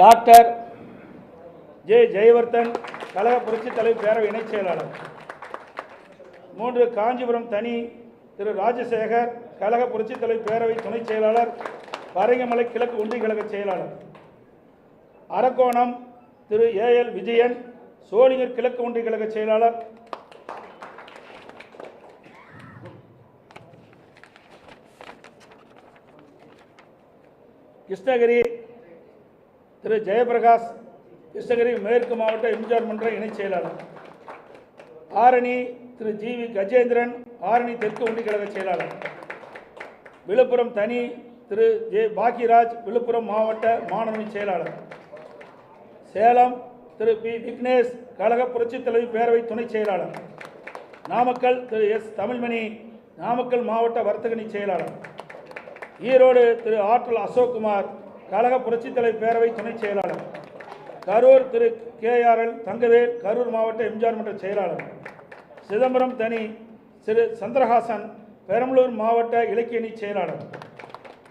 Doctor J Jayewardene கழக புரட்சித் தலைவர் பேரவை இணைச் செயலாளர். மூன்று காஞ்சிபுரம் தனி திரு ராஜசேகர் கழக புரட்சித் தலைவர் பேரவை துணைச் செயலாளர் பரங்கமலை கிழக்கு ஒன்றிய கழக செயலாளர். அரக்கோணம் திரு ஏ எல் விஜயன் சோழிங்கர் கிழக்கு ஒன்றிய கழக செயலாளர். கிருஷ்ணகிரி திரு ஜெயபிரகாஷ் கிருஷ்ணகிரி மேற்கு மாவட்ட எம்ஜிஆர் மன்ற இணைச் செயலாளர். ஆரணி திரு ஜி வி கஜேந்திரன் ஆரணி தெற்கு ஒன்றிய கழக செயலாளர். விழுப்புரம் தனி திரு ஜே பாக்கியராஜ் விழுப்புரம் மாவட்ட மாணவனி செயலாளர். சேலம் திரு பி விக்னேஷ் கழக புரட்சித் தலைவி பேரவை துணைச் செயலாளர். நாமக்கல் திரு எஸ் தமிழ்மணி நாமக்கல் மாவட்ட வர்த்தகணி செயலாளர். ஈரோடு திரு ஆற்றல் அசோக்குமார் கழக புரட்சித்தலை பேரவை துணைச் செயலாளர். கரூர் திரு கேஆர்எல் தங்கவேல் கரூர் மாவட்ட எம்ஜிஆர் மன்ற செயலாளர். சிதம்பரம் தனி திரு சந்திரஹாசன் பெரம்பலூர் மாவட்ட இலக்கியணி செயலாளர்.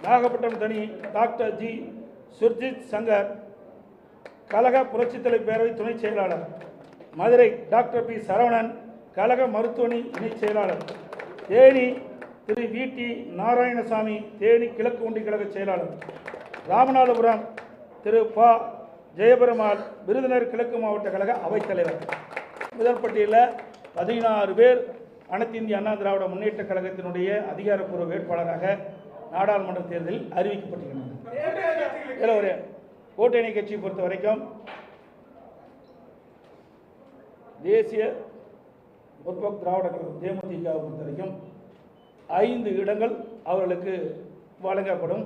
நாகப்பட்டினம் தனி டாக்டர் ஜி சுர்ஜித் சங்கர் கழக புரட்சித்தலை பேரவை துணைச் செயலாளர். மதுரை டாக்டர் பி சரவணன் கழக மருத்துவணி இணைச் செயலாளர். தேனி திரு வி டி நாராயணசாமி தேனி கிழக்கு ஒன்றிய கழக செயலாளர். ராமநாதபுரம் திரு ப. ஜெயபெருமாள் விருதுநர் கிழக்கு மாவட்ட கழக அவைத்தலைவர். முதல் பட்டியலில் பதினாறு பேர் அனைத்து இந்திய அண்ணா திராவிட முன்னேற்ற கழகத்தினுடைய அதிகாரப்பூர்வ வேட்பாளராக நாடாளுமன்ற தேர்தலில் அறிவிக்கப்பட்டிருக்கிறார் இதில் ஒரு கூட்டணி கட்சியை பொறுத்த வரைக்கும் தேசிய முற்போக்கு திராவிட கழகம் தேமுதிகவை பொறுத்த வரைக்கும் ஐந்து இடங்கள் அவர்களுக்கு வழங்கப்படும்.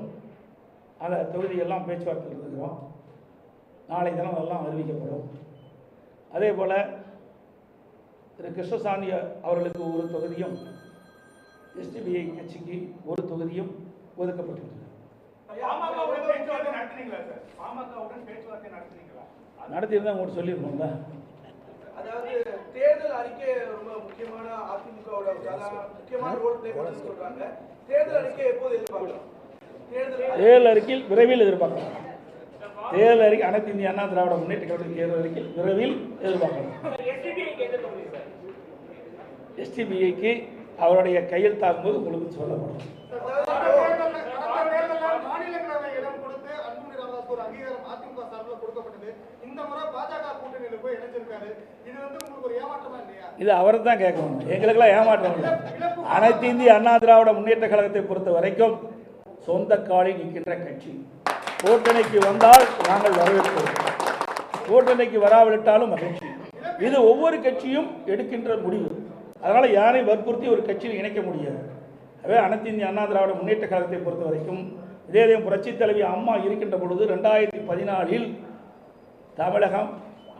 அந்த தொகுதியெல்லாம் பேச்சுவார்த்தையில் இருக்கிறோம் நாளை தினம் எல்லாம் அறிவிக்கப்படும். அதே போல் திரு கிருஷ்ணசாமி அவர்களுக்கு ஒரு தொகுதியும் எஸ்டிபிஐ கட்சிக்கு ஒரு தொகுதியும் ஒதுக்கப்பட்டிருக்கிறது. நடத்தியிருந்தா உங்களுக்கு சொல்லியிருந்தோம்ல அதாவது தேர்தல் அறிக்கை ரொம்ப முக்கியமான அதிமுகவோட முக்கியமான ரோல் பிளே சொல்றாங்க. தேர்தல் அறிக்கை எப்போது எதிர்பார்க்கலாம்? தேர்தல் அறிக்கையில் விரைவில் எதிர்பார்க்கலாம். தேர்தல் அறிக்கை அனைத்து இந்திய அண்ணா திராவிட முன்னேற்ற கழக தேர்தல் அறிக்கையில் விரைவில் எதிர்பார்க்கலாம். எஸ்டிபிஐக்கு அவருடைய கையில் தாக்கும்போது உங்களுக்கு சொல்லப்படும். இது இது அவரை தான் கேட்கணும். எங்களுக்கெல்லாம் ஏமாற்றம் இல்லை. அனைத்து இந்திய அண்ணா திராவிட முன்னேற்ற கழகத்தை பொறுத்த வரைக்கும் சொந்த காலில் நிற்கின்ற கட்சி. கூட்டணிக்கு வந்தால் நாங்கள் வரவேற்போம். கூட்டணிக்கு வராவிட்டாலும் மகிழ்ச்சி. இது ஒவ்வொரு கட்சியும் எடுக்கின்ற முடிவு. அதனால் யாரையும் வற்புறுத்தி ஒரு கட்சியில் இணைக்க முடியாது. எனவே அனைத்து இந்திய அண்ணா திராவிட முன்னேற்ற கழகத்தை பொறுத்த வரைக்கும் இதே புரட்சி தலைவி அம்மா இருக்கின்ற பொழுது ரெண்டாயிரத்தி பதினாலில் தமிழகம்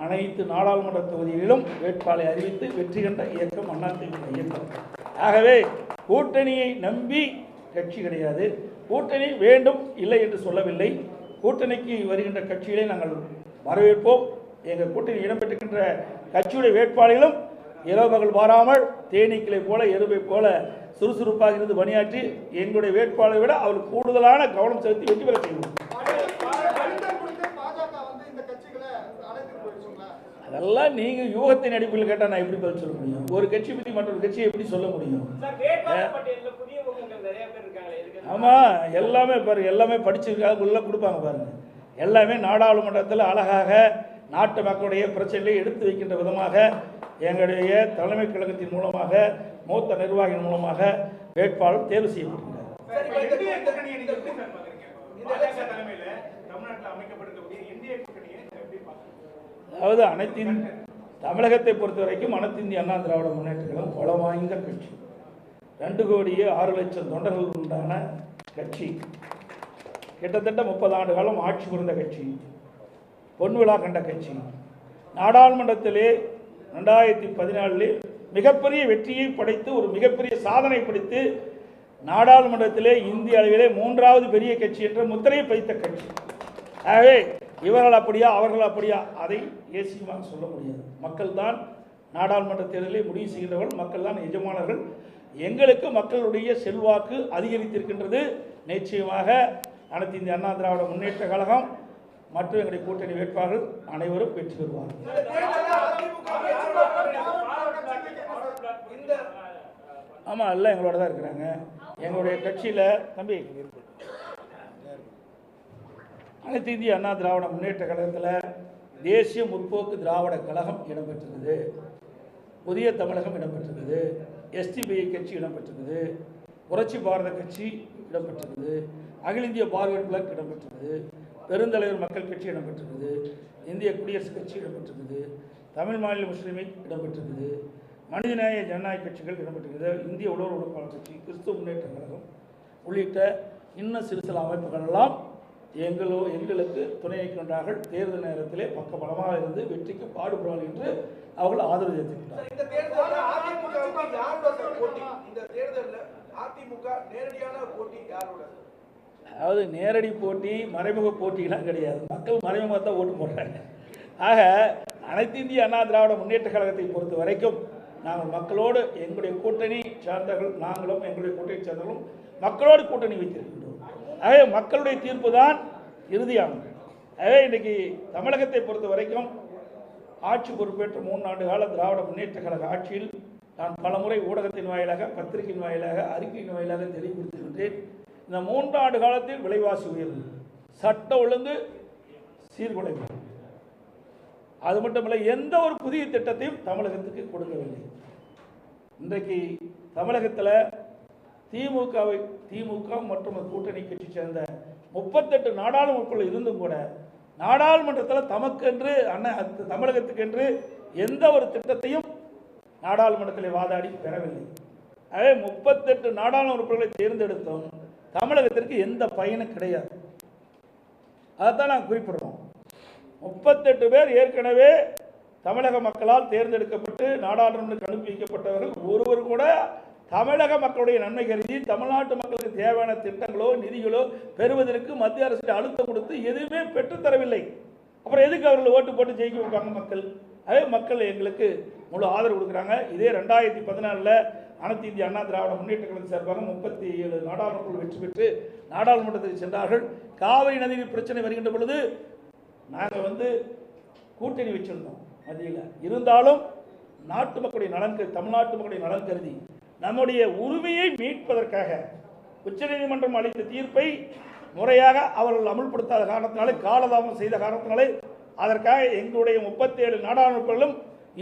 அனைத்து நாடாளுமன்ற தொகுதிகளிலும் வேட்பாளை அறிவித்து வெற்றி கண்ட இயக்கம் அதிமுக இயக்கம். ஆகவே கூட்டணியை நம்பி கட்சி கிடையாது. கூட்டணி வேண்டும் இல்லை என்று சொல்லவில்லை. கூட்டணிக்கு வருகின்ற கட்சிகளை நாங்கள் வரவேற்போம். எங்கள் கூட்டணி இடம்பெற்றிருக்கின்ற கட்சியுடைய வேட்பாளர்களும் இரவு பகல் மாறாமல் தேனீக்களை போல எருமை போல சுறுசுறுப்பாக இருந்து பணியாற்றி எங்களுடைய வேட்பாளரை விட அவர் கூடுதலான கவனம் செலுத்தி வெற்றி பெற செய்வோம். அதெல்லாம் நீங்க யூகத்தின் அடிப்படையில் கேட்டால் நான் எப்படி பதில் சொல்ல முடியும்? ஒரு கட்சி பற்றி மற்றொரு கட்சியை எப்படி சொல்ல முடியும் சார் வேட்பாளர் பட்டியல்ல புதிய முகங்கள் நிறைய பேர் இருக்காங்களே இதுக்கு ஆமா எல்லாமே பாருங்க எல்லாமே படிச்சிருக்காங்க உள்ள கொடுப்பாங்க பாருங்க. எல்லாமே நாடாளுமன்றத்தில் அழகாக நாட்டு மக்களுடைய பிரச்சனைகளை எடுத்து வைக்கின்ற விதமாக எங்களுடைய தலைமை கழகத்தின் மூலமாக மூத்த நிர்வாகியின் மூலமாக வேட்பாளர் தேர்வு செய்யப்பட்டிருக்கிறார். அதாவது அனைத்தின் தமிழகத்தை பொறுத்த வரைக்கும் அனைத்து இந்திய அண்ணா திராவிட முன்னேற்ற கழகம் பலம் வாய்ந்த கட்சி. ரெண்டு கோடியே ஆறு லட்சம் தொண்டர்கள் உண்டான கட்சி. கிட்டத்தட்ட முப்பது ஆண்டு காலம் ஆட்சி புரிந்த கட்சி. பொன் விழா கண்ட கட்சி. நாடாளுமன்றத்திலே ரெண்டாயிரத்தி பதினாலில் மிகப்பெரிய வெற்றியை படைத்து ஒரு மிகப்பெரிய சாதனை படைத்து நாடாளுமன்றத்திலே இந்திய அளவிலே மூன்றாவது பெரிய கட்சி என்ற முத்திரையை பதித்த கட்சி. ஆகவே இவர்கள் அப்படியா அவர்கள் அப்படியா அதை ஏசியமாக சொல்ல முடியாது. மக்கள் தான் நாடாளுமன்ற தேர்தலில் முடிவு செய்கின்றவர்கள் மக்கள் தான் எஜமானர்கள். எங்களுக்கு மக்களுடைய செல்வாக்கு அதிகரித்திருக்கின்றது. நிச்சயமாக அனைத்து இந்திய அண்ணா திராவிட முன்னேற்ற கழகம் மற்றும் எங்களுடைய கூட்டணி வேட்பாளர்கள் அனைவரும் வெற்றி பெறுவார்கள். ஆமாம் எல்லாம் எங்களோட தான் இருக்கிறாங்க. எங்களுடைய கட்சியில் தம்பி அனைத்து இந்திய அண்ணா திராவிட முன்னேற்ற கழகத்தில் தேசிய முற்போக்கு திராவிட கழகம் இடம்பெற்றிருக்குது புதிய தமிழகம் இடம்பெற்றிருக்குது எஸ்டிபிஐ கட்சி இடம்பெற்றிருக்குது புரட்சி பாரத கட்சி இடம்பெற்றிருக்குது அகில இந்திய பார்வர்ட் பிளாக் இடம்பெற்றிருக்குது பெருந்தலைவர் மக்கள் கட்சி இடம்பெற்றிருக்குது இந்திய குடியரசுக் கட்சி இடம்பெற்றிருக்குது தமிழ் மாநில முஸ்லிம் லீக் இடம்பெற்றிருக்குது மனிதநேய ஜனநாயக கட்சிகள் இடம்பெற்றிருக்குது இந்திய உழவர் உழைப்பாளர் கட்சி கிறிஸ்துவ முன்னேற்ற கழகம் உள்ளிட்ட இன்னும் சிறு சில அமைப்புகள் எல்லாம் எங்களோ எங்களுக்கு துணை நிற்கின்றார்கள். தேர்தல் நேரத்திலே பக்கபலமாக இருந்து வெற்றிக்கு பாடுபடுவார்கள் என்று அவர்கள் ஆதரவு யாரோட அதாவது நேரடி போட்டி மறைமுக போட்டிலாம் கிடையாது. மக்கள் மறைமுகமாக தான் ஓட்டு போடுறாங்க. ஆக அனைத்து இந்திய அண்ணா திராவிட முன்னேற்ற கழகத்தை பொறுத்த வரைக்கும் நாங்கள் மக்களோடு எங்களுடைய கூட்டணி சார்ந்தவர்கள் நாங்களும் எங்களுடைய கூட்டணி சார்ந்தவர்களும் மக்களோடு கூட்டணி வைத்திருக்கின்றோம். ஆகவே மக்களுடைய தீர்ப்பு தான் இறுதியானது ஆகவே இன்றைக்கி தமிழகத்தை பொறுத்த வரைக்கும் ஆட்சி பொறுப்பேற்ற மூணு ஆண்டு கால திராவிட முன்னேற்ற கழக ஆட்சியில் நான் பலமுறை ஊடகத்தின் வாயிலாக பத்திரிகையின் வாயிலாக அறிக்கையின் வாயிலாக தெளிவுபடுத்துகின்றேன். இந்த மூன்றாண்டு காலத்தில் விலைவாசி உயர்வு சட்ட ஒழுங்கு சீர்குலைவு. அது மட்டும் இல்லை எந்த ஒரு புதிய திட்டத்தையும் தமிழகத்துக்கு கொடுக்கவில்லை. இன்றைக்கு தமிழகத்தில் திமுகவை திமுக மற்றும் கூட்டணி கட்சி சேர்ந்த முப்பத்தெட்டு நாடாளுமன்றக்குள்ள இருந்தும் கூட நாடாளுமன்றத்தில் தமக்கென்று அண்ணன் தமிழகத்துக்கென்று எந்த ஒரு திட்டத்தையும் நாடாளுமன்றத்தில் வாதாடி பெறவில்லை. ஆகவே முப்பத்தெட்டு நாடாளுமன்ற உறுப்பினர்களை தேர்ந்தெடுத்தோம் தமிழகத்திற்கு எந்த பயனும் கிடையாது. அதைத்தான் நாங்கள் குறிப்பிடுறோம். முப்பத்தெட்டு பேர் ஏற்கனவே தமிழக மக்களால் தேர்ந்தெடுக்கப்பட்டு நாடாளுமன்றத்துக்கு அனுப்பி வைக்கப்பட்டவர்கள் ஒருவர் கூட தமிழக மக்களுடைய நன்மை கருதி தமிழ்நாட்டு மக்களுக்கு தேவையான திட்டங்களோ நிதிகளோ பெறுவதற்கு மத்திய அரசு அழுத்தம் கொடுத்து எதுவுமே பெற்றுத்தரவில்லை அப்புறம் எதுக்கு அவர்கள் ஓட்டு போட்டு ஜெயிக்க வைப்பாங்க மக்கள்? அதே மக்கள் எங்களுக்கு முழு ஆதரவு கொடுக்குறாங்க. இதே ரெண்டாயிரத்தி பதினாலில் அனைத்து இந்திய அண்ணா திராவிட முன்னேற்ற கழகம் சார்பாக முப்பத்தி ஏழு நாடாளுமன்ற வெற்றி பெற்று நாடாளுமன்றத்துக்கு சென்றார்கள். காவிரி நதியில் பிரச்சனை வருகின்ற பொழுது நாங்கள் வந்து கூட்டணி வச்சிருந்தோம் மத்தியில். இருந்தாலும் நாட்டு மக்களுடைய நலன் கருதி தமிழ்நாட்டு மக்களுடைய நலன் கருதி நம்முடைய உரிமையை மீட்பதற்காக உச்சநீதிமன்றம் அளித்த தீர்ப்பை முறையாக அவர்கள் அமுல்படுத்தாத காரணத்தினாலே காலதாமம் செய்த காரணத்தினாலே அதற்காக எங்களுடைய முப்பத்தி ஏழு நாடாளுமன்றங்களும்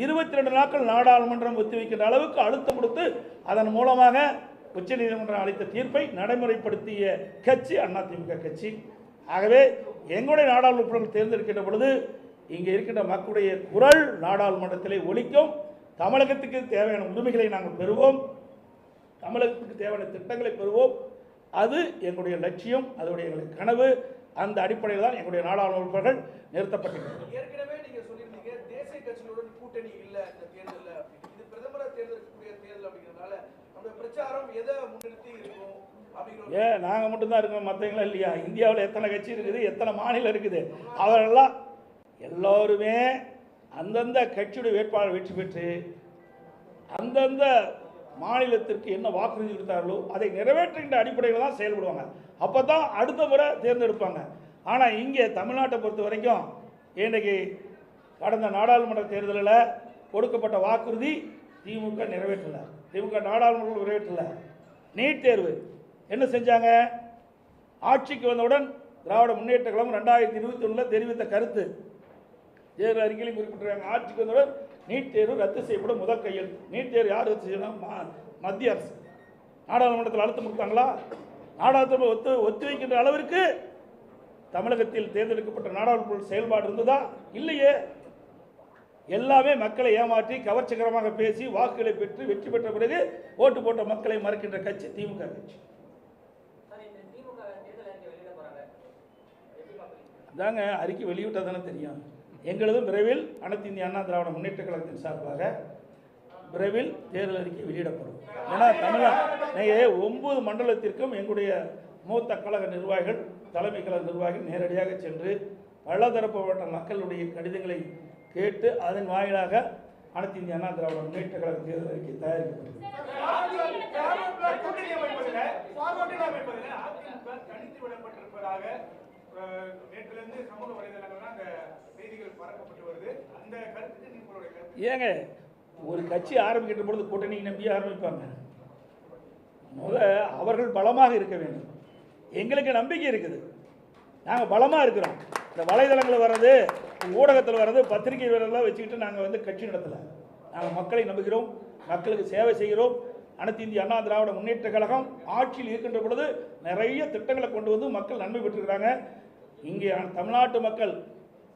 இருபத்தி ரெண்டு நாட்கள் நாடாளுமன்றம் ஒத்திவைக்கின்ற அளவுக்கு அழுத்தம் கொடுத்து அதன் மூலமாக உச்சநீதிமன்றம் அளித்த தீர்ப்பை நடைமுறைப்படுத்திய கட்சி அதிமுக கட்சி. ஆகவே எங்களுடைய நாடாளுமன்றம் தேர்ந்தெடுக்கின்ற பொழுது இங்கே இருக்கின்ற மக்களுடைய குரல் நாடாளுமன்றத்திலே ஒழிக்கும் தமிழகத்துக்கு தேவையான உரிமைகளை நாங்கள் பெறுவோம். தமிழகத்துக்கு தேவையான திட்டங்களை பெறுவோம். அது எங்களுடைய லட்சியம் அதனுடைய எங்களுடைய கனவு. அந்த அடிப்படையில் தான் எங்களுடைய நாடாளுமன்றங்கள் நிறுத்தப்பட்டிருக்கிறது. ஏற்கனவே நீங்க சொல்லியிருந்தீங்க தேசிய கட்சிகளுடன் கூட்டணி இந்த இது பிரதமரை தேர்ந்தெடுக்கக்கூடிய தேர்தல் அப்படிங்கிறதுனால நம்ம பிரச்சாரம் எதை முன்னிறுத்தி இருக்கும்? ஏ நாங்கள் மட்டும்தான் இருக்கோம் மற்றவங்களும் இல்லையா? இந்தியாவில் எத்தனை கட்சி இருக்குது எத்தனை மாநிலம் இருக்குது? அவரெல்லாம் எல்லோருமே அந்தந்த கட்சியுடைய வேட்பாளர் வெற்றி பெற்று அந்தந்த மாநிலத்திற்கு என்ன வாக்குறுதி கொடுத்தார்களோ அதை நிறைவேற்றுகின்ற அடிப்படையில் தான் செயல்படுவாங்க. அப்போ தான் அடுத்த முறை தேர்ந்தெடுப்பாங்க. ஆனால் இங்கே தமிழ்நாட்டை பொறுத்த வரைக்கும் இன்றைக்கு கடந்த நாடாளுமன்ற தேர்தலில் கொடுக்கப்பட்ட வாக்குறுதி திமுக நிறைவேற்றலை. திமுக நாடாளுமன்றம் நிறைவேற்றலை. நீட் தேர்வு. என்ன செஞ்சாங்க? ஆட்சிக்கு வந்தவுடன் திராவிட முன்னேற்ற கழகம் ரெண்டாயிரத்தி இருபத்தி ஒன்றில் தெரிவித்த கருத்து. தேர்தல் அறிக்கையிலும் குறிப்பிட்டிருக்காங்க. ஆட்சிக்கு வந்தவுடன் நீட் தேர்வு ரத்து செய்யப்படும் முதல் கையில் நீட் தேர்வு யார் ரத்து செய்யணும் மா- மத்திய அரசு. நாடாளுமன்றத்தில் அழுத்தம் கொடுத்தாங்களா? நாடாளுமன்ற ஒத்து ஒத்திவைக்கின்ற அளவிற்கு தமிழகத்தில் தேர்ந்தெடுக்கப்பட்ட நாடாளுமன்ற செயல்பாடு இருந்ததா? இல்லையே. எல்லாமே மக்களை ஏமாற்றி கவர்ச்சிகரமாக பேசி வாக்குகளை பெற்று வெற்றி பெற்ற பிறகு ஓட்டு போட்ட மக்களை மறுக்கின்ற கட்சி திமுக கட்சி. தாங்க அறிக்கை வெளியிட்டால் தானே தெரியும். எங்களதும் விரைவில் அனைத்து இந்திய அண்ணா திராவிட முன்னேற்ற கழகத்தின் சார்பாக விரைவில் தேர்தல் அறிக்கை வெளியிடப்படும். ஏன்னா தமிழக நீங்கள் ஒன்பது மண்டலத்திற்கும் எங்களுடைய மூத்த கழக நிர்வாகிகள் தலைமை கழக நிர்வாகிகள் நேரடியாக சென்று பலதரப்பட்ட மக்களுடைய கடிதங்களை கேட்டு அதன் வாயிலாக அனைத்து இந்திய அண்ணா திராவிட முன்னேற்ற கழக தேர்தல் அறிக்கை தயாரிக்கப்பட்டது கூட்டணி அமைப்பதில் அந்த ஏங்க ஒரு கட்சி ஆரம்பிக்கின்ற பொழுது கூட்டணி நம்பி ஆரம்பிப்பாங்க. முத அவர்கள் பலமாக இருக்க வேண்டும். எங்களுக்கு நம்பிக்கை இருக்குது. நாங்கள் பலமாக இருக்கிறோம். இந்த வலைதளங்களில் வர்றது ஊடகத்தில் வர்றது பத்திரிகை வர்றதெல்லாம் வச்சுக்கிட்டு நாங்கள் வந்து கட்சி நடத்தலை. நாங்கள் மக்களை நம்புகிறோம். மக்களுக்கு சேவை செய்கிறோம். அனைத்து இந்திய அண்ணா திராவிட முன்னேற்ற கழகம் ஆட்சியில் இருக்கின்ற பொழுது நிறைய திட்டங்களை கொண்டு வந்து மக்கள் நன்மை பெற்றிருக்கிறாங்க. இங்கே தமிழ்நாட்டு மக்கள்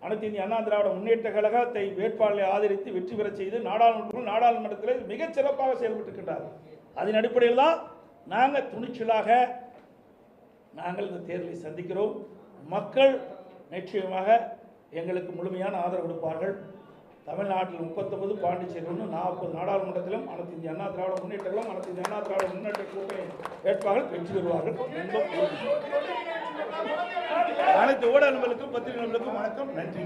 அனைத்து இந்திய அண்ணா திராவிட முன்னேற்ற கழகத்தை வேட்பாளரை ஆதரித்து வெற்றி பெறச் செய்து நாடாளுமன்றம் நாடாளுமன்றத்தில் மிகச் சிறப்பாக செயல்பட்டிருக்கின்றார். அதன் அடிப்படையில் தான் நாங்கள் துணிச்சலாக நாங்கள் இந்த தேர்தலை சந்திக்கிறோம். மக்கள் நிச்சயமாக எங்களுக்கு முழுமையான ஆதரவு கொடுப்பார்கள். தமிழ்நாட்டில் முப்பத்தொன்பது பாண்டிச்சேரி ஒன்று நாற்பது நாடாளுமன்றத்திலும் அனைத்து இந்திய அண்ணா திராவிட முன்னேற்றங்களும் அனைத்து இந்திய அண்ணா திராவிட முன்னேற்ற கூட்டணி வேட்பாளர்கள் வெற்றி பெறுவார்கள். அனைத்து ஊடகங்களுக்கும் பத்திரிகைகளுக்கும் வணக்கம். நன்றி.